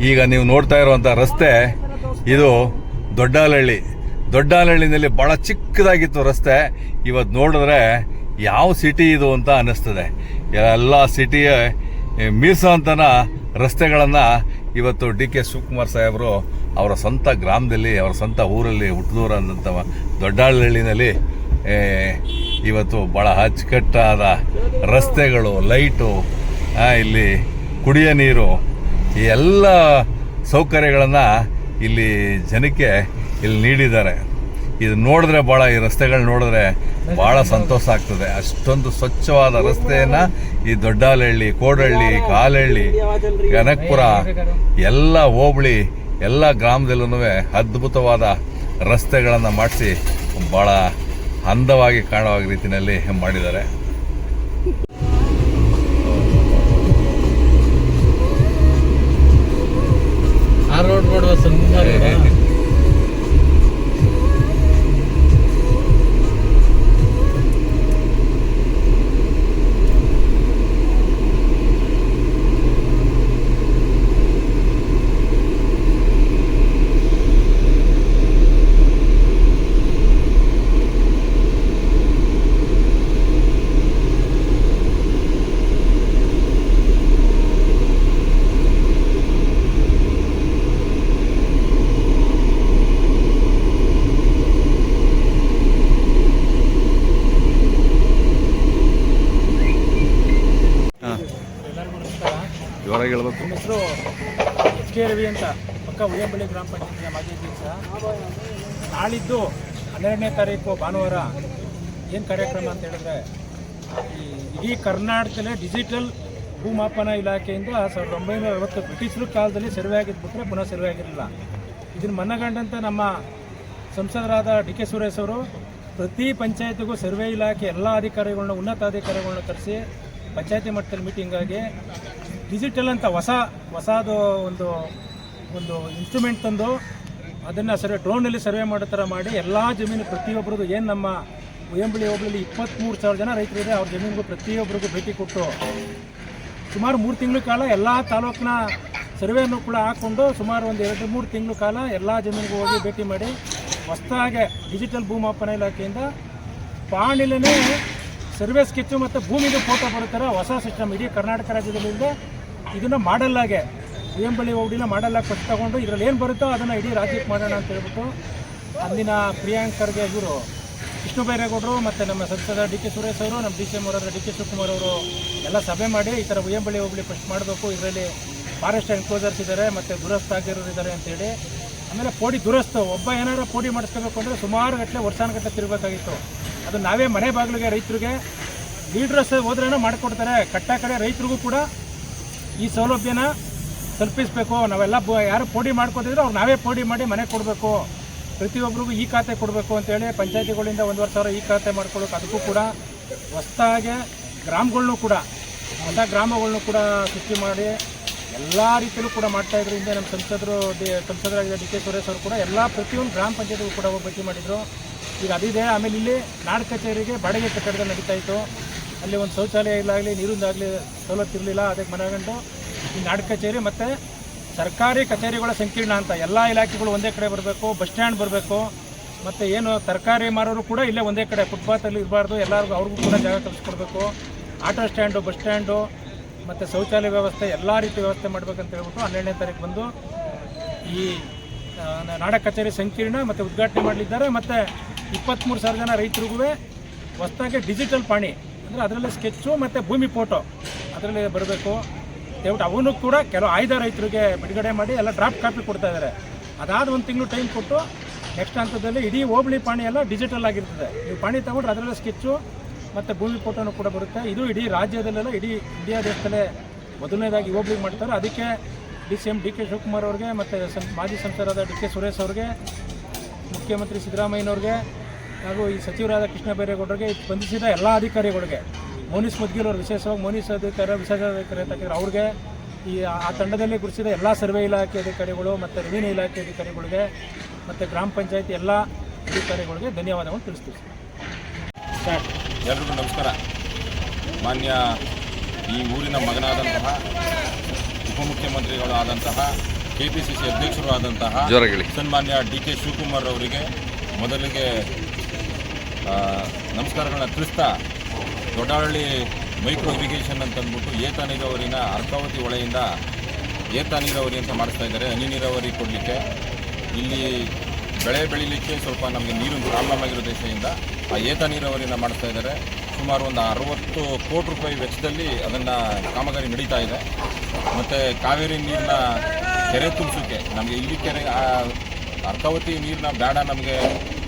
ಈಗ ನೀವು ನೋಡ್ತಾ ಇರುವಂಥ ರಸ್ತೆ ಇದು ದೊಡ್ಡಾಲಹಳ್ಳಿ ದೊಡ್ಡಾಲಹಳ್ಳಿನಲ್ಲಿ ಭಾಳ ಚಿಕ್ಕದಾಗಿತ್ತು ರಸ್ತೆ. ಇವತ್ತು ನೋಡಿದ್ರೆ ಯಾವ ಸಿಟಿ ಇದು ಅಂತ ಅನ್ನಿಸ್ತದೆ. ಎಲ್ಲ ಸಿಟಿಯ ಮೀರ್ಸೋಂತನ ರಸ್ತೆಗಳನ್ನು ಇವತ್ತು ಡಿ ಕೆ ಶಿವಕುಮಾರ್ ಸಾಹೇಬರು ಅವರ ಸ್ವಂತ ಗ್ರಾಮದಲ್ಲಿ ಅವರ ಸ್ವಂತ ಊರಲ್ಲಿ ಹುಟ್ಟಿದೂರಂಥ ದೊಡ್ಡಾಳಹಳ್ಳಿನಲ್ಲಿ ಏ, ಇವತ್ತು ಭಾಳ ಅಚ್ಚುಕಟ್ಟಾದ ರಸ್ತೆಗಳು ಲೈಟು ಇಲ್ಲಿ ಕುಡಿಯೋ ನೀರು ಈ ಎಲ್ಲ ಸೌಕರ್ಯಗಳನ್ನು ಇಲ್ಲಿ ಜನಕ್ಕೆ ಇಲ್ಲಿ ನೀಡಿದ್ದಾರೆ. ಇದು ನೋಡಿದ್ರೆ ಭಾಳ ಈ ರಸ್ತೆಗಳು ನೋಡಿದ್ರೆ ಭಾಳ ಸಂತೋಷ ಆಗ್ತದೆ. ಅಷ್ಟೊಂದು ಸ್ವಚ್ಛವಾದ ರಸ್ತೆಯನ್ನು ಈ ದೊಡ್ಡಾಲಹಳ್ಳಿ ಕೋಡಹಳ್ಳಿ, ಕಾಲಹಳ್ಳಿ ಕನಕಪುರ ಎಲ್ಲ ಹೋಬಳಿ, ಎಲ್ಲ ಗ್ರಾಮದಲ್ಲೂ ಅದ್ಭುತವಾದ ರಸ್ತೆಗಳನ್ನು ಮಾಡಿಸಿ ಭಾಳ ಅಂದವಾಗಿ ಕಾಣುವ ರೀತಿಯಲ್ಲಿ ಮಾಡಿದ್ದಾರೆ ಆ ರೋಡ್ ನೋಡುವ ಸುಂದರ ಎಲ್ಲರಿಗೂ ನಮಸ್ಕಾರ ಜೋರಾಗಿ ಹೇಳ್ಬೇಕು. ಕೆ ರವಿ ಅಂತ. ಪಕ್ಕ ಉಯ್ಯಂಬಳ್ಳಿ ಗ್ರಾಮ ಪಂಚಾಯಿತಿ ಮಾಜಿ ಅಧ್ಯಕ್ಷ. ನಾಳಿದ್ದು ಹನ್ನೆರಡನೇ ತಾರೀಕು ಭಾನುವಾರ ಏನು ಕಾರ್ಯಕ್ರಮ ಅಂತ ಹೇಳಿದ್ರೆ, ಈ ಇಡೀ ಕರ್ನಾಟಕದಲ್ಲೇ ಡಿಜಿಟಲ್ ಭೂಮಾಪನ ಇಲಾಖೆಯಿಂದ ಸಾವಿರದ ಒಂಬೈನೂರ ಅರವತ್ತು ಬ್ರಿಟಿಷರ ಕಾಲದಲ್ಲಿ ಸರ್ವೆ ಆಗಿದ್ಬಿಟ್ರೆ ಪುನಃ ಸರ್ವೆ ಆಗಿರಲಿಲ್ಲ. ಇದನ್ನು ಮನಗಂಡಂತ ನಮ್ಮ ಸಂಸದರಾದ ಡಿ ಕೆ ಸುರೇಶ್ ಅವರು ಪ್ರತಿ ಪಂಚಾಯತಿಗೂ ಸರ್ವೆ ಇಲಾಖೆ ಎಲ್ಲ ಅಧಿಕಾರಿಗಳನ್ನ ಉನ್ನತ ಅಧಿಕಾರಿಗಳನ್ನ ಕರೆಸಿ ಪಂಚಾಯತಿ ಮಟ್ಟದಲ್ಲಿ ಮೀಟಿಂಗ್ ಆಗಿ ಡಿಜಿಟಲ್ ಅಂತ ಹೊಸ, ಹೊಸದು ಒಂದು ಒಂದು ಇನ್ಸ್ಟ್ರೂಮೆಂಟ್ ತಂದು ಅದನ್ನು ಸರ್ವೆ ಡ್ರೋನಲ್ಲಿ ಸರ್ವೆ ಮಾಡೋ ಥರ ಮಾಡಿ ಎಲ್ಲ ಜಮೀನು ಪ್ರತಿಯೊಬ್ಬರದು ಏನು ನಮ್ಮ ಉಯಂಬಳಿ ಹೋಬಳಿಲಿ ಇಪ್ಪತ್ತ್ಮೂರು ಸಾವಿರ ಜನ ರೈತರಿದೆ ಅವ್ರ ಜಮೀನಿಗೂ ಪ್ರತಿಯೊಬ್ಬರಿಗೂ ಭೇಟಿ ಕೊಟ್ಟು ಸುಮಾರು ಮೂರು ತಿಂಗಳು ಕಾಲ ಎಲ್ಲ ತಾಲೂಕಿನ ಸರ್ವೆಯನ್ನು ಕೂಡ ಹಾಕ್ಕೊಂಡು ಸುಮಾರು ಒಂದು ಎರಡು, ಮೂರು ತಿಂಗಳು ಕಾಲ ಎಲ್ಲ ಜಮೀನಿಗೂ ಹೋಗಿ ಭೇಟಿ ಮಾಡಿ ಹೊಸದಾಗೆ ಡಿಜಿಟಲ್ ಭೂಮಾಪನ ಇಲಾಖೆಯಿಂದ ಪಾಣಿಲೇ ಸರ್ವೆ ಸ್ಕೆಚ್ಚು ಮತ್ತು ಭೂಮಿದು ಫೋಟೋ ಬರುತ್ತಾರೆ ಹೊಸ ಸಿಸ್ಟಮ್ ಇಡೀ ಕರ್ನಾಟಕ ರಾಜ್ಯದಲ್ಲಿಂದ ಇದನ್ನು ಮಾಡಲ್ಲಾಗೆ ಉಯ್ಯಂಬಳ್ಳಿ ಹೋಬಳಿನ ಮಾಡಲ್ಲಾಗ ಫಸ್ಟ್ ತಗೊಂಡು ಇದರಲ್ಲಿ ಏನು ಬರುತ್ತೋ ಅದನ್ನು ಇಡೀ ರಾಜ್ಯಕ್ಕೆ ಮಾಡೋಣ ಅಂತ ಹೇಳ್ಬಿಟ್ಟು ಅಂದಿನ ಪ್ರಿಯಾಂಕರ್ಗೆ ಇವರು ವಿಷ್ಣು ಬೈರೇಗೌಡರು ಮತ್ತು ನಮ್ಮ ಸಂಸದ ಡಿ ಕೆ ಸುರೇಶ್ ಅವರು, ನಮ್ಮ ಡಿ ಸಿ ಎಂ ಅವರಾದ ಡಿ ಕೆ ಶಿವಕುಮಾರ್ ಅವರು ಎಲ್ಲ ಸಭೆ ಮಾಡಿ ಈ ಥರ ಉಯ್ಯಂಬಳ್ಳಿ ಹೋಗ್ಲಿ ಫಸ್ಟ್ ಮಾಡಬೇಕು. ಇದರಲ್ಲಿ ಫಾರೆಸ್ಟ್ ಎನ್ಕ್ಲೋಸರ್ಸ್ ಇದ್ದಾರೆ ಮತ್ತು ದುರಸ್ತ ಆಗಿರೋರು ಇದ್ದಾರೆ ಅಂತೇಳಿ ಆಮೇಲೆ ಪೋಡಿ ದುರಸ್ತ, ಒಬ್ಬ ಏನಾರು ಪೋಡಿ ಮಾಡಿಸ್ಕೋಬೇಕು ಅಂದರೆ ಸುಮಾರು ಗಟ್ಟಲೆ ವರ್ಷಾನುಗಟ್ಟಲೆ ತಿರುಗಬೇಕಾಗಿತ್ತು. ಅದು ನಾವೇ ಮನೆ ಬಾಗಿಲಿಗೆ ರೈತರಿಗೆ ಲೀಡ್ರಸ್ ಹೋದ್ರೇನೋ ಮಾಡಿಕೊಡ್ತಾರೆ. ಕಟ್ಟ ಕಡೆ ರೈತರಿಗೂ ಕೂಡ ಈ ಸೌಲಭ್ಯನ ತಲುಪಿಸ್ಬೇಕು. ನಾವೆಲ್ಲ ಯಾರು ಪೋಡಿ ಮಾಡ್ಕೋತಿದ್ರು ಅವ್ರು ನಾವೇ ಪೋಡಿ ಮಾಡಿ ಮನೆ ಕೊಡಬೇಕು. ಪ್ರತಿಯೊಬ್ಬರಿಗೂ ಈ ಖಾತೆ ಕೊಡಬೇಕು ಅಂತೇಳಿ ಪಂಚಾಯತಿಗಳಿಂದ ಒಂದುವರೆ ಸಾವಿರ ಈ ಖಾತೆ ಮಾಡ್ಕೊಳ್ಳೋಕೆ ಅದಕ್ಕೂ ಕೂಡ ಹೊಸ್ದಾಗೆ ಗ್ರಾಮಗಳ್ನೂ ಕೂಡ, ಹೊಸ ಗ್ರಾಮಗಳ್ನೂ ಕೂಡ ಸೃಷ್ಟಿ ಮಾಡಿ ಎಲ್ಲ ರೀತಿಯಲ್ಲೂ ಕೂಡ ಮಾಡ್ತಾ ಹಿಂದೆ ನಮ್ಮ ಸಂಸದರು ಡಿ ಸಂಸದರಾಗಿದ್ದ ಡಿ ಕೆ ಸುರೇಶ್ ಅವರು ಕೂಡ ಎಲ್ಲ ಪ್ರತಿಯೊಂದು ಗ್ರಾಮ ಪಂಚಾಯತಿಗೂ ಕೂಡ ಭೇಟಿ ಮಾಡಿದರು. ಈಗ ಅದಿದೆ. ಆಮೇಲೆ ಇಲ್ಲಿ ನಾಡ ಕಚೇರಿಗೆ ಬಾಡಿಗೆ ಕಟ್ಟಡದಲ್ಲಿ ನಡೀತಾ ಇತ್ತು. ಅಲ್ಲಿ ಒಂದು ಶೌಚಾಲಯ ಇಲ್ಲಾಗಲಿ ನೀರಿಂದಾಗಲಿ ಸವಲತ್ತು ಇರಲಿಲ್ಲ, ಅದಕ್ಕೆ ಮನೆಗಂಡು ಈ ನಾಡ ಕಚೇರಿ ಮತ್ತು ಸರ್ಕಾರಿ ಕಚೇರಿಗಳ ಸಂಕೀರ್ಣ ಅಂತ ಎಲ್ಲ ಇಲಾಖೆಗಳು ಒಂದೇ ಕಡೆ ಬರಬೇಕು, ಬಸ್ ಸ್ಟ್ಯಾಂಡ್ ಬರಬೇಕು, ಮತ್ತು ಏನು ತರಕಾರಿ ಮಾರೋರು ಕೂಡ ಇಲ್ಲೇ ಒಂದೇ ಕಡೆ ಫುಟ್ಪಾತಲ್ಲಿ ಇರಬಾರ್ದು, ಎಲ್ಲರಿಗೂ ಅವ್ರಿಗೂ ಕೂಡ ಜಾಗ ಕಲಿಸ್ಕೊಡ್ಬೇಕು ಆಟೋ ಸ್ಟ್ಯಾಂಡು, ಬಸ್ ಸ್ಟ್ಯಾಂಡು, ಮತ್ತು ಶೌಚಾಲಯ ವ್ಯವಸ್ಥೆ, ಎಲ್ಲ ರೀತಿ ವ್ಯವಸ್ಥೆ ಮಾಡಬೇಕಂತ ಹೇಳ್ಬಿಟ್ಟು ಹನ್ನೆರಡನೇ ತಾರೀಕು ಬಂದು ಈ ನಾಡ ಕಚೇರಿ ಸಂಕೀರ್ಣ ಮತ್ತು ಉದ್ಘಾಟನೆ ಮಾಡಲಿದ್ದಾರೆ. ಮತ್ತು ಇಪ್ಪತ್ತ್ಮೂರು ಸಾವಿರ ಜನ ರೈತರಿಗೂ ಹೊಸದಾಗಿ ಡಿಜಿಟಲ್ ಪಾಣಿ. ಅಂದರೆ ಅದರಲ್ಲಿ ಸ್ಕೆಚ್ಚು ಮತ್ತು ಭೂಮಿ ಫೋಟೋ ಅದರಲ್ಲಿ ಬರಬೇಕು. ದಯವಿಟ್ಟು ಅವನು ಕೂಡ ಕೆಲವು ಆಯ್ದ ರೈತರಿಗೆ ಬಿಡುಗಡೆ ಮಾಡಿ ಎಲ್ಲ ಡ್ರಾಫ್ಟ್ ಕಾಪಿ ಕೊಡ್ತಾ ಇದ್ದಾರೆ ಅದಾದ ಒಂದು ತಿಂಗಳು ಟೈಮ್ ಕೊಟ್ಟು ನೆಕ್ಸ್ಟ್ ಹಂತದಲ್ಲಿ ಇಡೀ ಹೋಬಳಿ ಪಾಣಿ ಎಲ್ಲ ಡಿಜಿಟಲ್ ಆಗಿರ್ತದೆ. ನೀವು ಪಾಣಿ ತಗೊಂಡ್ರೆ ಅದರಲ್ಲೇ ಸ್ಕೆಚ್ಚು ಮತ್ತು ಭೂಮಿ ಫೋಟೋನು ಕೂಡ ಬರುತ್ತೆ. ಇದು ಇಡೀ ರಾಜ್ಯದಲ್ಲೆಲ್ಲ, ಇಡೀ ಇಂಡಿಯಾ ದೇಶದಲ್ಲೇ ಮೊದಲನೇದಾಗಿ ಹೋಬಳಿ ಮಾಡ್ತಾರೆ. ಅದಕ್ಕೆ D C M D K Shivakumar ಅವ್ರಿಗೆ ಮತ್ತು ಮಾಜಿ ಸಂಸದರಾದ ಡಿ ಕೆ ಸುರೇಶ್ ಅವ್ರಿಗೆ, ಮುಖ್ಯಮಂತ್ರಿ ಸಿದ್ದರಾಮಯ್ಯನವ್ರಿಗೆ ಹಾಗೂ ಈ ಸಚಿವರಾದ ಕೃಷ್ಣ ಬೈರೇಗೌಡರಿಗೆ ಬಂಧಿಸಿದ ಎಲ್ಲ ಅಧಿಕಾರಿಗಳಿಗೆ ಮೋನಿಸ್ ಮುದ್ಗಿಲ್ ಅವರು ವಿಶೇಷವಾಗಿ ಮೋನಿಸ್ ಅಧಿಕಾರಿ ವಿಶೇಷ ಅಧಿಕಾರಿ ಅಂತ ಅವ್ರಿಗೆ ಈ ಆ ತಂಡದಲ್ಲಿ ಗುರುತಿಸಿದ ಎಲ್ಲ ಸರ್ವೆ ಇಲಾಖೆ ಅಧಿಕಾರಿಗಳು ಮತ್ತು ರೆವಿನ್ಯೂ ಇಲಾಖೆ ಅಧಿಕಾರಿಗಳಿಗೆ ಮತ್ತು ಗ್ರಾಮ ಪಂಚಾಯತಿ ಎಲ್ಲ ಅಧಿಕಾರಿಗಳಿಗೆ ಧನ್ಯವಾದಗಳನ್ನು ತಿಳಿಸ್ತೀವಿ ಸರ್. ಎಲ್ರಿಗೂ ನಮಸ್ಕಾರ. ಮಾನ್ಯ ಈ ಊರಿನ ಮಗನಾದಂತಹ ಉಪಮುಖ್ಯಮಂತ್ರಿಗಳು ಆದಂತಹ ಕೆ ಪಿ ಸಿ ಸಿ ಅಧ್ಯಕ್ಷರು ಆದಂತಹ ಸನ್ಮಾನ್ಯ ಡಿ ಕೆ ಶಿವಕುಮಾರ್ ಅವರಿಗೆ ಮೊದಲಿಗೆ ನಮಸ್ಕಾರಗಳನ್ನ ತಿಳಿಸ್ತಾ ದೊಡ್ಡಹಳ್ಳಿ ಮೈಕ್ರೋ ಇರಿಗೇಷನ್ ಅಂತ ಅಂದ್ಬಿಟ್ಟು ಏತ ನೀರಾವರಿನ ಅರ್ಕಾವತಿ ಹೊಳೆಯಿಂದ ಏತ ನೀರಾವರಿ ಅಂತ ಮಾಡಿಸ್ತಾ ಇದ್ದಾರೆ. ಹನಿ ನೀರಾವರಿ ಕೊಡಲಿಕ್ಕೆ. ಇಲ್ಲಿ ಬೆಳೆ ಬೆಳಿಲಿಕ್ಕೆ ಸ್ವಲ್ಪ ನಮಗೆ ನೀರು ಪ್ರಾಬ್ಲಮ್ ಆಗಿರೋ ದೇಶದಿಂದ ಆ ಏತ ನೀರಾವರಿನ ಮಾಡಿಸ್ತಾ ಇದ್ದಾರೆ. ಸುಮಾರು ಒಂದು ಅರವತ್ತು ಕೋಟಿ ರೂಪಾಯಿ ವೆಚ್ಚದಲ್ಲಿ ಅದನ್ನು ಕಾಮಗಾರಿ ನಡೀತಾ ಇದೆ. ಮತ್ತು ಕಾವೇರಿ ನೀರನ್ನ ಕೆರೆ ತುಂಬಿಸೋಕ್ಕೆ ನಮಗೆ ಇಲ್ಲಿ ಕೆರೆ ಅರ್ಕಾವತಿ ನೀರನ್ನ ಬೇಡ ನಮಗೆ.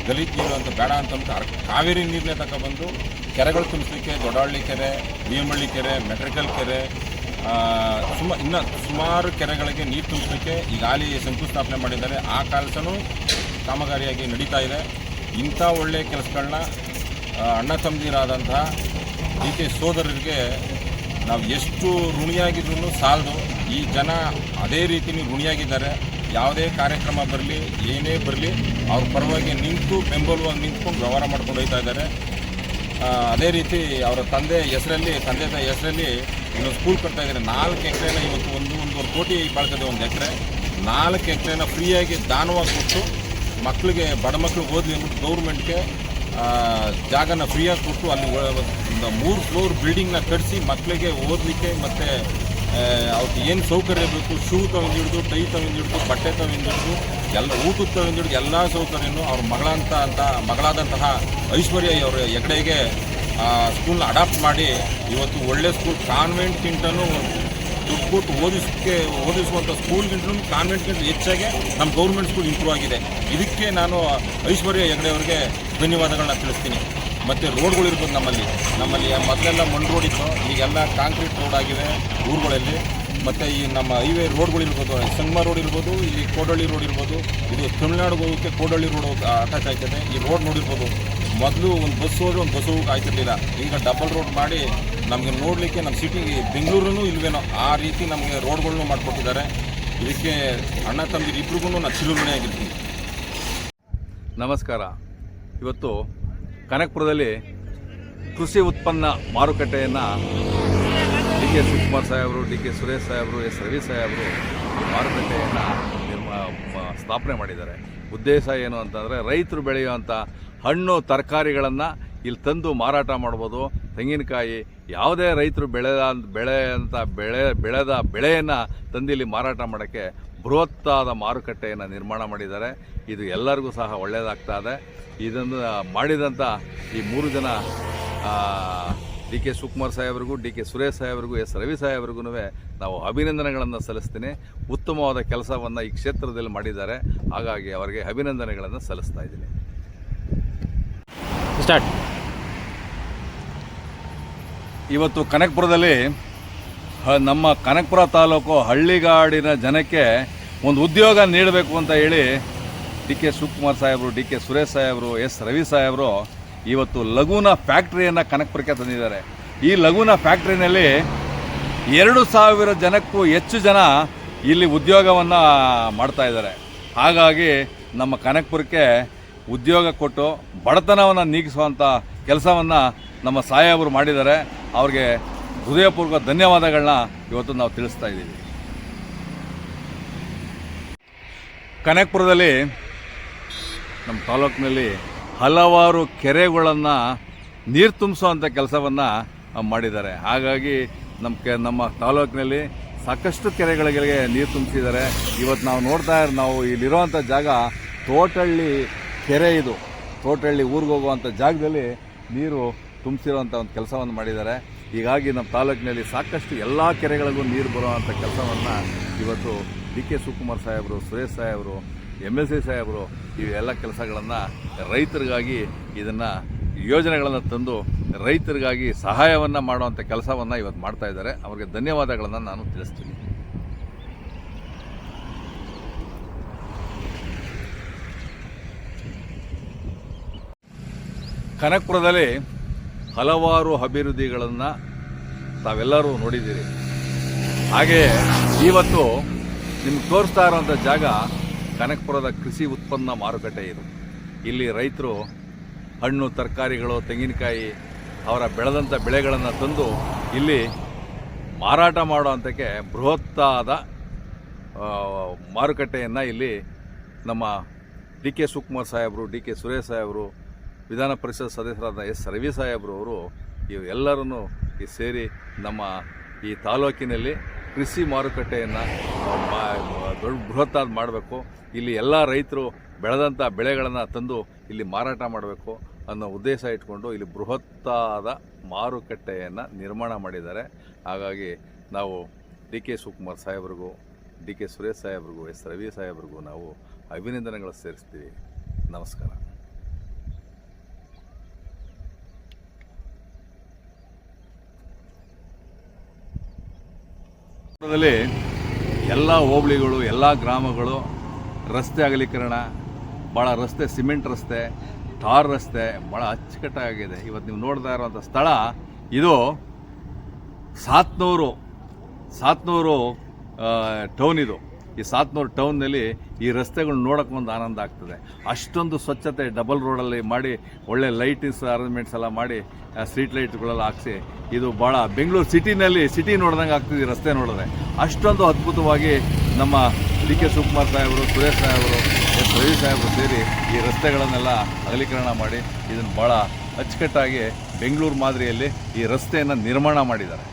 ಗಲೀಜ್ ನೀರು ಅಂತ ಬೇಡ ಅಂತ ಅಂದ್ಬಿಟ್ಟು ಅರ್ ಕಾವೇರಿ ನೀರನ್ನೇ ತಗೊಬಂದು ಕೆರೆಗಳು ತುಂಬಿಸಲಿಕ್ಕೆ ದೊಡ್ಡಹಳ್ಳಿ ಕೆರೆ ಭೀಮಳ್ಳಿ ಕೆರೆ, ಮೆಟ್ರಿಕಲ್ ಕೆರೆ ಸುಮ ಇನ್ನು ಸುಮಾರು ಕೆರೆಗಳಿಗೆ ನೀರು ತುಂಬಿಸ್ಲಿಕ್ಕೆ ಈಗಾಗಲೇ ಶಂಕುಸ್ಥಾಪನೆ ಮಾಡಿದ್ದಾರೆ. ಆ ಕೆಲಸನೂ ಕಾಮಗಾರಿಯಾಗಿ ನಡೀತಾ ಇದೆ. ಇಂಥ ಒಳ್ಳೆಯ ಕೆಲಸಗಳನ್ನ ಅಣ್ಣ ತಮ್ಮದಿರಾದಂತಹ ಡಿ ಕೆ ಸೋದರರಿಗೆ ನಾವು ಎಷ್ಟು ಋಣಿಯಾಗಿದ್ರು ಸಾಲದು. ಈ ಜನ ಅದೇ ರೀತಿ ಋಣಿಯಾಗಿದ್ದಾರೆ. ಯಾವುದೇ ಕಾರ್ಯಕ್ರಮ ಬರಲಿ, ಏನೇ ಬರಲಿ, ಅವ್ರ ಪರವಾಗಿ ನಿಂತು ಬೆಂಬಲವಾಗಿ ನಿಂತ್ಕೊಂಡು ವ್ಯವಹಾರ ಮಾಡ್ಕೊಂಡು ಹೋಗ್ತಾ ಇದ್ದಾರೆ. ಅದೇ ರೀತಿ ಅವರ ತಂದೆ ಹೆಸರಲ್ಲಿ, ತಂದೆ ತಾಯಿ ಹೆಸರಲ್ಲಿ ಇನ್ನೊಂದು ಸ್ಕೂಲ್ ಕಟ್ತಾ ಇದ್ದಾರೆ. ನಾಲ್ಕು ಎಕರೆನ ಇವತ್ತು ಒಂದು, ಒಂದೂವರೆ ಕೋಟಿ ಬಳಸಿದೆ ಒಂದು ಎಕರೆ. ನಾಲ್ಕು ಎಕರೆನ ಫ್ರೀಯಾಗಿ ದಾನವಾಗಿ ಕೊಟ್ಟು ಮಕ್ಕಳಿಗೆ ಬಡ ಮಕ್ಳಿಗೆ ಓದಲಿ ಅಂದ್ಬಿಟ್ಟು ಗೌರ್ಮೆಂಟ್ಗೆ ಜಾಗನ ಫ್ರೀಯಾಗಿ ಕೊಟ್ಟು ಅಲ್ಲಿ ಒಂದು ಮೂರು ಫ್ಲೋರ್ ಬಿಲ್ಡಿಂಗ್ನ ಕಟ್ಟಿಸಿ ಮಕ್ಕಳಿಗೆ ಓದಲಿಕ್ಕೆ ಮತ್ತು ಅವ್ರಿಗೆ ಏನು ಸೌಕರ್ಯ ಬೇಕು, ಶೂ ತಗೊಂಡು ಹಿಡಿದು ಕೈ ತಗೊಂಡು ಹಿಡಿದು ಬಟ್ಟೆ ತಗೊಂಡು ಹಿಡಿದು ಎಲ್ಲ ಊಟದ ತಗೊಂಡು ಹಿಡಿದು ಎಲ್ಲ ಸೌಕರ್ಯನೂ ಅವ್ರ ಮಗಳಂತ ಅಂತ, ಮಗಳಾದಂತಹ ಐಶ್ವರ್ಯ ಅವರ ಹೆಗಡೆಗೆ ಸ್ಕೂಲ್ನ ಅಡಾಪ್ಟ್ ಮಾಡಿ ಇವತ್ತು ಒಳ್ಳೆ ಸ್ಕೂಲ್ ಕಾನ್ವೆಂಟ್ಗಿಂತನೂ ದುಡ್ಡು ಕೊಟ್ಟು ಓದಿಸೋಕ್ಕೆ ಓದಿಸುವಂಥ ಸ್ಕೂಲ್ಗಿಂತಲೂ ಕಾನ್ವೆಂಟ್ಗಿಂತ ಹೆಚ್ಚಾಗಿ ನಮ್ಮ ಗೌರ್ಮೆಂಟ್ ಸ್ಕೂಲ್ ಇಂಪ್ರೂವ್ ಆಗಿದೆ. ಇದಕ್ಕೆ ನಾನು ಐಶ್ವರ್ಯ ಹೆಗಡೆ ಅವರಿಗೆ ಧನ್ಯವಾದಗಳನ್ನ ತಿಳಿಸ್ತೀನಿ. ಮತ್ತು ರೋಡ್ಗಳಿರ್ಬೋದು ನಮ್ಮಲ್ಲಿ. ನಮ್ಮಲ್ಲಿ ಮೊದಲೆಲ್ಲ ಮಣ್ಣು ರೋಡ್ ಇತ್ತು, ಈಗೆಲ್ಲ ಕಾಂಕ್ರೀಟ್ ರೋಡ್ ಆಗಿವೆ ಊರುಗಳಲ್ಲಿ. ಮತ್ತು ಈ ನಮ್ಮ ಹೈವೇ ರೋಡ್ಗಳು ಇರ್ಬೋದು ಸಂಗಮ ರೋಡ್ ಇರ್ಬೋದು, ಇಲ್ಲಿ ಕೋಡಳ್ಳಿ ರೋಡ್ ಇರ್ಬೋದು, ಇದು ತಮಿಳ್ನಾಡಿಗೆ ಹೋಗೋಕ್ಕೆ ಕೋಡಳ್ಳಿ ರೋಡ್ ಅಟ್ಯಾಚ್ ಆಗ್ತದೆ ಈ ರೋಡ್ ನೋಡಿರ್ಬೋದು. ಮೊದಲು ಒಂದು ಬಸ್ ಹೋದ್ರೆ ಒಂದು ಬಸ್ ಹೋಗಕ್ಕೆ ಆಯ್ತಿರ್ಲಿಲ್ಲ. ಈಗ ಡಬಲ್ ರೋಡ್ ಮಾಡಿ ನಮಗೆ ನೋಡಲಿಕ್ಕೆ ನಮ್ಮ ಸಿಟಿಗೆ ಬೆಂಗಳೂರು ಇಲ್ವೇನೋ ಆ ರೀತಿ ನಮಗೆ ರೋಡ್ಗಳನ್ನು ಮಾಡಿಕೊಟ್ಟಿದ್ದಾರೆ. ಇದಕ್ಕೆ ಅಣ್ಣ ತಮ್ಮದಿರು ಇಬ್ರಿಗೂ ನಾನು ಆಗಿರ್ತೀನಿ ನಮಸ್ಕಾರ. ಇವತ್ತು ಕನಕಪುರದಲ್ಲಿ ಕೃಷಿ ಉತ್ಪನ್ನ ಮಾರುಕಟ್ಟೆಯನ್ನು ಡಿ ಕೆ ಶಿವಕುಮಾರ್ ಸಾಹೇಬರು, ಡಿ ಕೆ ಸುರೇಶ್ ಸಾಹೇಬರು, ಎಸ್ ರವಿ ಸಾಹೇಬರು ಮಾರುಕಟ್ಟೆಯನ್ನು ನಿರ್ಮಾ ಸ್ಥಾಪನೆ ಮಾಡಿದ್ದಾರೆ. ಉದ್ದೇಶ ಏನು ಅಂತಂದರೆ ರೈತರು ಬೆಳೆಯುವಂಥ ಹಣ್ಣು, ತರಕಾರಿಗಳನ್ನು ಇಲ್ಲಿ ತಂದು ಮಾರಾಟ ಮಾಡ್ಬೋದು. ತೆಂಗಿನಕಾಯಿ ಯಾವುದೇ ರೈತರು ಬೆಳೆದ ಬೆಳೆ ಅಂತ ಬೆಳೆ, ಬೆಳೆದ ಬೆಳೆಯನ್ನು ತಂದಿಲ್ಲಿ ಮಾರಾಟ ಮಾಡೋಕ್ಕೆ ಬೃಹತ್ತಾದ ಮಾರುಕಟ್ಟೆಯನ್ನು ನಿರ್ಮಾಣ ಮಾಡಿದ್ದಾರೆ. ಇದು ಎಲ್ಲರಿಗೂ ಸಹ ಒಳ್ಳೆಯದಾಗ್ತಾ ಇದೆ. ಇದನ್ನು ಮಾಡಿದಂಥ ಈ ಮೂರು ಜನ ಡಿ ಕೆ ಶಿವಕುಮಾರ್ ಸಾಹೇಬ್ರಿಗೂ ಡಿ ಕೆ ಸುರೇಶ್ ಸಾಹೇಬ್ರಿಗೂ ಎಸ್ ರವಿ ಸಾಹೇಬ್ರಿಗೂ ನಾವು ಅಭಿನಂದನೆಗಳನ್ನು ಸಲ್ಲಿಸ್ತೀನಿ. ಉತ್ತಮವಾದ ಕೆಲಸವನ್ನು ಈ ಕ್ಷೇತ್ರದಲ್ಲಿ ಮಾಡಿದ್ದಾರೆ. ಹಾಗಾಗಿ ಅವರಿಗೆ ಅಭಿನಂದನೆಗಳನ್ನು ಸಲ್ಲಿಸ್ತಾ ಇದ್ದೀನಿ. ಸ್ಟಾರ್ಟ್. ಇವತ್ತು ಕನಕಪುರದಲ್ಲಿ ನಮ್ಮ ಕನಕಪುರ ತಾಲೂಕು ಹಳ್ಳಿಗಾಡಿನ ಜನಕ್ಕೆ ಒಂದು ಉದ್ಯೋಗ ನೀಡಬೇಕು ಅಂತ ಹೇಳಿ ಡಿ ಕೆ ಶಿವಕುಮಾರ್ ಸಾಹೇಬರು, ಡಿ ಕೆ ಸುರೇಶ್ ಸಾಹೇಬರು, ಎಸ್ ರವಿ ಸಾಹೇಬರು ಇವತ್ತು ಲಘುನ ಫ್ಯಾಕ್ಟ್ರಿಯನ್ನು ಕನಕಪುರಕ್ಕೆ ತಂದಿದ್ದಾರೆ. ಈ ಲಘುನ ಫ್ಯಾಕ್ಟ್ರಿನಲ್ಲಿ ಎರಡು ಸಾವಿರ ಜನಕ್ಕೂ ಹೆಚ್ಚು ಜನ ಇಲ್ಲಿ ಉದ್ಯೋಗವನ್ನು ಮಾಡ್ತಾ ಇದ್ದಾರೆ. ಹಾಗಾಗಿ ನಮ್ಮ ಕನಕಪುರಕ್ಕೆ ಉದ್ಯೋಗ ಕೊಟ್ಟು ಬಡತನವನ್ನು ನೀಗಿಸುವಂಥ ಕೆಲಸವನ್ನು ನಮ್ಮ ಸಾಹೇಬರು ಮಾಡಿದ್ದಾರೆ. ಅವ್ರಿಗೆ ಹೃದಯಪೂರ್ವಕ ಧನ್ಯವಾದಗಳನ್ನ ಇವತ್ತು ನಾವು ತಿಳಿಸ್ತಾ ಇದ್ದೀವಿ. ಕನಕಪುರದಲ್ಲಿ ನಮ್ಮ ತಾಲೂಕಿನಲ್ಲಿ ಹಲವಾರು ಕೆರೆಗಳನ್ನು ನೀರು ತುಂಬಿಸುವಂಥ ಕೆಲಸವನ್ನು ಮಾಡಿದ್ದಾರೆ. ಹಾಗಾಗಿ ನಮ್ಮ ಕೆ, ನಮ್ಮ ತಾಲೂಕಿನಲ್ಲಿ ಸಾಕಷ್ಟು ಕೆರೆಗಳಿಗೆ ನೀರು ತುಂಬಿಸಿದ್ದಾರೆ. ಇವತ್ತು ನಾವು ನೋಡ್ತಾ ಇರೋ, ನಾವು ಇಲ್ಲಿರುವಂಥ ಜಾಗ ತೋಟಳ್ಳಿ ಕೆರೆ ಇದು. ತೋಟಳ್ಳಿ ಊರಿಗೆ ಹೋಗುವಂಥ ಜಾಗದಲ್ಲಿ ನೀರು ತುಂಬಿಸಿರುವಂಥ ಒಂದು ಕೆಲಸವನ್ನು ಮಾಡಿದ್ದಾರೆ. ಹೀಗಾಗಿ ನಮ್ಮ ತಾಲೂಕಿನಲ್ಲಿ ಸಾಕಷ್ಟು ಎಲ್ಲ ಕೆರೆಗಳಿಗೂ ನೀರು ಬರುವಂಥ ಕೆಲಸವನ್ನು ಇವತ್ತು ಡಿ ಕೆ ಶಿವಕುಮಾರ್ ಸಾಹೇಬರು, ಸುರೇಶ್ ಸಾಹೇಬರು ಎಂ ಎಸ್ ಎ ಸಾಹೇಬರು ಇವೆಲ್ಲ ಕೆಲಸಗಳನ್ನು ರೈತರಿಗಾಗಿ ಇದನ್ನು ಯೋಜನೆಗಳನ್ನು ತಂದು ರೈತರಿಗಾಗಿ ಸಹಾಯವನ್ನು ಮಾಡುವಂಥ ಕೆಲಸವನ್ನು ಇವತ್ತು ಮಾಡ್ತಾ ಇದ್ದಾರೆ. ಅವರಿಗೆ ಧನ್ಯವಾದಗಳನ್ನು ನಾನು ತಿಳಿಸ್ತೀನಿ. ಕನಕಪುರದಲ್ಲಿ ಹಲವಾರು ಅಭಿವೃದ್ಧಿಗಳನ್ನು ತಾವೆಲ್ಲರೂ ನೋಡಿದ್ದೀರಿ. ಹಾಗೆಯೇ ಇವತ್ತು ನಿಮ್ಗೆ ತೋರಿಸ್ತಾ ಇರೋಂಥ ಜಾಗ ಕನಕಪುರದ ಕೃಷಿ ಉತ್ಪನ್ನ ಮಾರುಕಟ್ಟೆ ಇದು. ಇಲ್ಲಿ ರೈತರು ಹಣ್ಣು, ತರಕಾರಿಗಳು, ತೆಂಗಿನಕಾಯಿ, ಅವರ ಬೆಳೆದಂಥ ಬೆಳೆಗಳನ್ನು ತಂದು ಇಲ್ಲಿ ಮಾರಾಟ ಮಾಡುವಂಥಕ್ಕೆ ಬೃಹತ್ತಾದ ಮಾರುಕಟ್ಟೆಯನ್ನು ಇಲ್ಲಿ ನಮ್ಮ ಡಿ ಕೆ ಶಿವಕುಮಾರ್ ಸಾಹೇಬರು, ಡಿ ಕೆ ಸುರೇಶ್ ಸಾಹೇಬರು, ವಿಧಾನ ಪರಿಷತ್ ಸದಸ್ಯರಾದ ಎಸ್ ರವಿ ಸಾಹೇಬರು ಅವರು ಇವು ಎಲ್ಲರನ್ನು ಈ ಸೇರಿ ನಮ್ಮ ಈ ತಾಲೂಕಿನಲ್ಲಿ ಕೃಷಿ ಮಾರುಕಟ್ಟೆಯನ್ನು ದೊಡ್ಡ ಬೃಹತ್ತಾದ ಮಾಡಬೇಕು. ಇಲ್ಲಿ ಎಲ್ಲ ರೈತರು ಬೆಳೆದಂಥ ಬೆಳೆಗಳನ್ನು ತಂದು ಇಲ್ಲಿ ಮಾರಾಟ ಮಾಡಬೇಕು ಅನ್ನೋ ಉದ್ದೇಶ ಇಟ್ಕೊಂಡು ಇಲ್ಲಿ ಬೃಹತ್ತಾದ ಮಾರುಕಟ್ಟೆಯನ್ನು ನಿರ್ಮಾಣ ಮಾಡಿದ್ದಾರೆ. ಹಾಗಾಗಿ ನಾವು ಡಿ ಕೆ ಶಿವಕುಮಾರ್ ಸಾಹೇಬ್ರಿಗೂ, ಡಿ ಕೆ ಸುರೇಶ್ ಸಾಹೇಬ್ರಿಗೂ, ಎಸ್ ರವಿ ಸಾಹೇಬ್ರಿಗೂ ನಾವು ಅಭಿನಂದನೆಗಳು ಸೇರಿಸ್ತೀವಿ. ನಮಸ್ಕಾರ. ಎಲ್ಲ ಹೋಬಳಿಗಳು, ಎಲ್ಲ ಗ್ರಾಮಗಳು, ರಸ್ತೆ ಅಗಲೀಕರಣ ಭಾಳ ರಸ್ತೆ, ಸಿಮೆಂಟ್ ರಸ್ತೆ, ಟಾರ್ ರಸ್ತೆ ಭಾಳ ಅಚ್ಚುಕಟ್ಟಾಗಿದೆ. ಇವತ್ತು ನೀವು ನೋಡ್ತಾ ಇರುವಂಥ ಸ್ಥಳ ಇದು ಸಾತ್ನೂರು ಸಾತ್ನೂರು ಟೌನ್ ಇದು. ಈ ಸಾತ್ನೂರು ಟೌನ್ನಲ್ಲಿ ಈ ರಸ್ತೆಗಳು ನೋಡೋಕೆ ಒಂದು ಆನಂದ ಆಗ್ತದೆ. ಅಷ್ಟೊಂದು ಸ್ವಚ್ಛತೆ ಡಬಲ್ ರೋಡಲ್ಲಿ ಮಾಡಿ, ಒಳ್ಳೆ ಲೈಟಿಂಗ್ಸ್ ಅರೇಂಜ್ಮೆಂಟ್ಸ್ ಎಲ್ಲ ಮಾಡಿ ಸ್ಟ್ರೀಟ್ ಲೈಟ್ಗಳೆಲ್ಲ ಹಾಕ್ಸಿ, ಇದು ಭಾಳ ಬೆಂಗಳೂರು ಸಿಟಿನಲ್ಲಿ, ಸಿಟಿ ನೋಡ್ದಂಗೆ ಆಗ್ತಿದೆ ರಸ್ತೆ ನೋಡಿದ್ರೆ. ಅಷ್ಟೊಂದು ಅದ್ಭುತವಾಗಿ ನಮ್ಮ ಡಿ ಕೆ ಶಿವಕುಮಾರ್ ಸಾಹೇಬರು, ಸುರೇಶ್ ಸಾಹೇಬರು, ಎಸ್ ರವಿ ಸಾಹೇಬರು ಸೇರಿ ಈ ರಸ್ತೆಗಳನ್ನೆಲ್ಲ ಅಗಲೀಕರಣ ಮಾಡಿ, ಇದನ್ನು ಭಾಳ ಅಚ್ಚುಕಟ್ಟಾಗಿ ಬೆಂಗಳೂರು ಮಾದರಿಯಲ್ಲಿ ಈ ರಸ್ತೆಯನ್ನು ನಿರ್ಮಾಣ ಮಾಡಿದ್ದಾರೆ.